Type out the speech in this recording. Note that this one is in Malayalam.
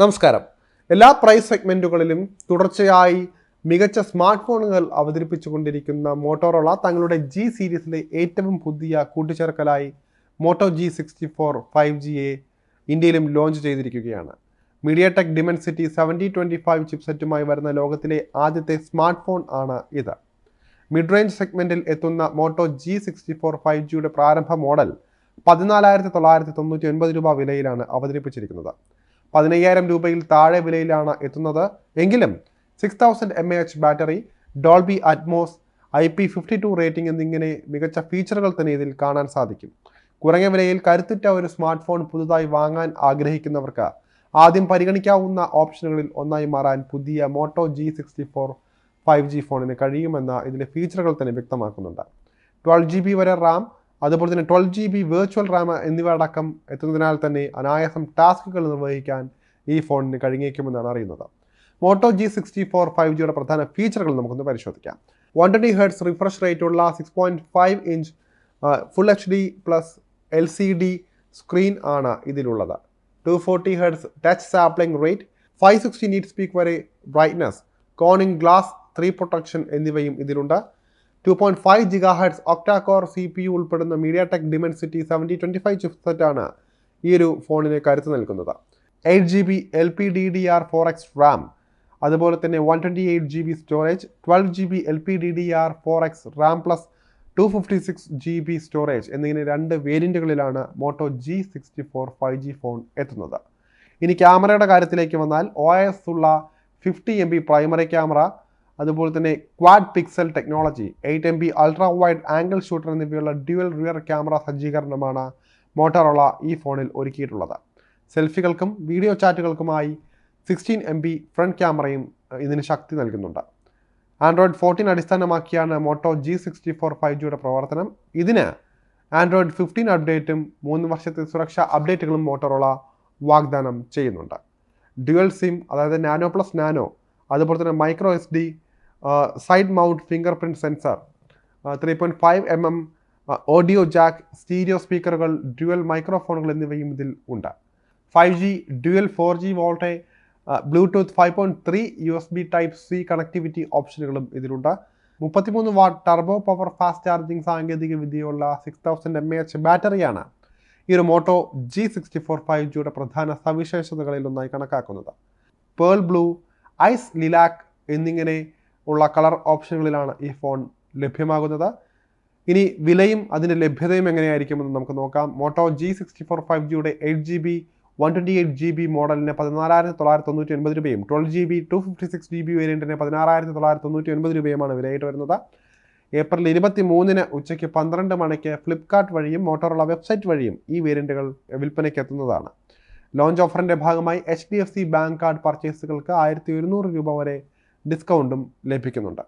നമസ്കാരം. എല്ലാ പ്രൈസ് സെഗ്മെന്റുകളിലും തുടർച്ചയായി മികച്ച സ്മാർട്ട് ഫോണുകൾ അവതരിപ്പിച്ചുകൊണ്ടിരിക്കുന്ന മോട്ടോറോള തങ്ങളുടെ ജി സീരീസിലെ ഏറ്റവും പുതിയ കൂട്ടിച്ചേർക്കലായി Moto G sixty four five ജിയെ ഇന്ത്യയിലും ലോഞ്ച് ചെയ്തിരിക്കുകയാണ്. MediaTek Dimensity seventy twenty five ചിപ്സെറ്റുമായി വരുന്ന ലോകത്തിലെ ആദ്യത്തെ സ്മാർട്ട് ഫോൺ ആണ് ഇത്. മിഡ് റേഞ്ച് സെഗ്മെന്റിൽ എത്തുന്ന Moto G sixty four five ജിയുടെ പ്രാരംഭ മോഡൽ പതിനാലായിരത്തി തൊള്ളായിരത്തി തൊണ്ണൂറ്റി ഒൻപത് രൂപ വിലയിലാണ് അവതരിപ്പിച്ചിരിക്കുന്നത്. പതിനയ്യായിരം രൂപയിൽ താഴെ വിലയിലാണ് എത്തുന്നത്. എങ്കിലും six thousand M A H battery Dolby Atmos I P fifty two rating എന്നിങ്ങനെ മികച്ച ഫീച്ചറുകൾ തന്നെ ഇതിൽ കാണാൻ സാധിക്കും. കുറഞ്ഞ വിലയിൽ കരുത്തുറ്റ ഒരു സ്മാർട്ട് ഫോൺ പുതുതായി വാങ്ങാൻ ആഗ്രഹിക്കുന്നവർക്ക് ആദ്യം പരിഗണിക്കാവുന്ന ഓപ്ഷനുകളിൽ ഒന്നായി മാറാൻ പുതിയ Moto G sixty four five G ഫോണിന് കഴിയുമെന്ന് ഇതിലെ ഫീച്ചറുകൾ തന്നെ വ്യക്തമാക്കുന്നുണ്ട്. ട്വൽവ് ജി ബി വരെ റാം അതുപോലെ തന്നെ twelve G B virtual RAM എന്നിവ അടക്കം എത്തുന്നതിനാൽ തന്നെ അനായാസം ടാസ്കുകൾ നിർവഹിക്കാൻ ഈ ഫോണിന് കഴിഞ്ഞേക്കുമെന്നാണ് അറിയുന്നത്. Moto G sixty four five ജിയുടെ പ്രധാന ഫീച്ചറുകൾ നമുക്കൊന്ന് പരിശോധിക്കാം. One twenty hertz refresh rate ഉള്ള six point five inch full H D plus L C D screen ആണ് ഇതിലുള്ളത്. Two forty hertz touch sampling rate five sixty nits peak വരെ brightness Corning glass three protection എന്നിവയും ഇതിലുണ്ട്. Two point five gigahertz octacore C P U ഉൾപ്പെടുന്ന MediaTek Dimensity seventy twenty five ചിപ്സെറ്റാണ് ഈ ഒരു ഫോണിന് കരുത്ത് നൽകുന്നത്. Eight G B L P D D R four X RAM അതുപോലെ തന്നെ one twenty eight G B storage twelve G B L P D D R four X RAM plus two fifty six G B storage എന്നിങ്ങനെ രണ്ട് വേരിയന്റുകളിലാണ് Moto G sixty four five G phone എത്തുന്നത്. ഇനി ക്യാമറയുടെ കാര്യത്തിലേക്ക് വന്നാൽ ഒ എസ് ഉള്ള fifty M B primary camera അതുപോലെ തന്നെ quad pixel technology eight M B ultra wide angle shooter എന്നിവയുള്ള ഡ്യുവൽ റിയർ ക്യാമറ സജ്ജീകരണമാണ് മോട്ടോറോള ഈ ഫോണിൽ ഒരുക്കിയിട്ടുള്ളത്. സെൽഫികൾക്കും വീഡിയോ ചാറ്റുകൾക്കുമായി സിക്സ്റ്റീൻ എം ബി ഫ്രണ്ട് ക്യാമറയും ഇതിന് ശക്തി നൽകുന്നുണ്ട്. ആൻഡ്രോയിഡ് ഫോർട്ടീൻ അടിസ്ഥാനമാക്കിയാണ് Moto G sixty four five ജിയുടെ പ്രവർത്തനം. ഇതിന് ആൻഡ്രോയിഡ് ഫിഫ്റ്റീൻ അപ്ഡേറ്റും മൂന്ന് വർഷത്തെ സുരക്ഷാ അപ്ഡേറ്റുകളും മോട്ടോറോള വാഗ്ദാനം ചെയ്യുന്നുണ്ട്. ഡ്യുവൽ സിം അതായത് നാനോ പ്ലസ് നാനോ അതുപോലെ തന്നെ micro S D side mount fingerprint sensor three point five M M audio jack stereo സ്പീക്കറുകൾ dual മൈക്രോഫോണുകൾ എന്നിവയും ഇതിൽ ഉണ്ട്. Five G dual four G VoLTE Bluetooth five point three U S B type C connectivity ഓപ്ഷനുകളും ഇതിലുണ്ട്. മുപ്പത്തിമൂന്ന് watt turbo power fast charging സാങ്കേതിക വിദ്യയുള്ള സിക്സ് തൗസൻഡ് എം എച്ച് ബാറ്ററിയാണ് ഈ ഒരു Moto G sixty four five ജിയുടെ പ്രധാന സവിശേഷതകളിൽ ഒന്നായി കണക്കാക്കുന്നത്. പേൾ ബ്ലൂ ഐസ് ലിലാക്ക് എന്നിങ്ങനെ ഉള്ള കളർ ഓപ്ഷനുകളിലാണ് ഈ ഫോൺ ലഭ്യമാകുന്നത്. ഇനി വിലയും അതിന്റെ ലഭ്യതയും എങ്ങനെയായിരിക്കുമെന്ന് നമുക്ക് നോക്കാം. Moto G sixty four five ജിയുടെ eight G B one twenty eight G B മോഡലിന് പതിനാലായിരത്തി തൊള്ളായിരത്തി തൊണ്ണൂറ്റി ഒൻപത് രൂപയും twelve G B two fifty six G B വേരിയന്റിന് പതിനാറായിരത്തി തൊള്ളായിരത്തി തൊണ്ണൂറ്റി ഒൻപത് രൂപയുമാണ് വിലയായിട്ട് വരുന്നത്. ഏപ്രിൽ ഇരുപത്തി മൂന്നിന് ഉച്ചയ്ക്ക് പന്ത്രണ്ട് മണിക്ക് ഫ്ലിപ്കാർട്ട് വഴിയും മോട്ടോറുള്ള വെബ്സൈറ്റ് വഴിയും ഈ വേരിയന്റുകൾ വിൽപ്പനയ്ക്ക് എത്തുന്നതാണ്. ലോഞ്ച് ഓഫറിന്റെ ഭാഗമായി H D F C bank card പർച്ചേസുകൾക്ക് ആയിരത്തി ഒരുന്നൂറ് രൂപ വരെ ഡിസ്കൗണ്ടും ലഭിക്കുന്നുണ്ട്.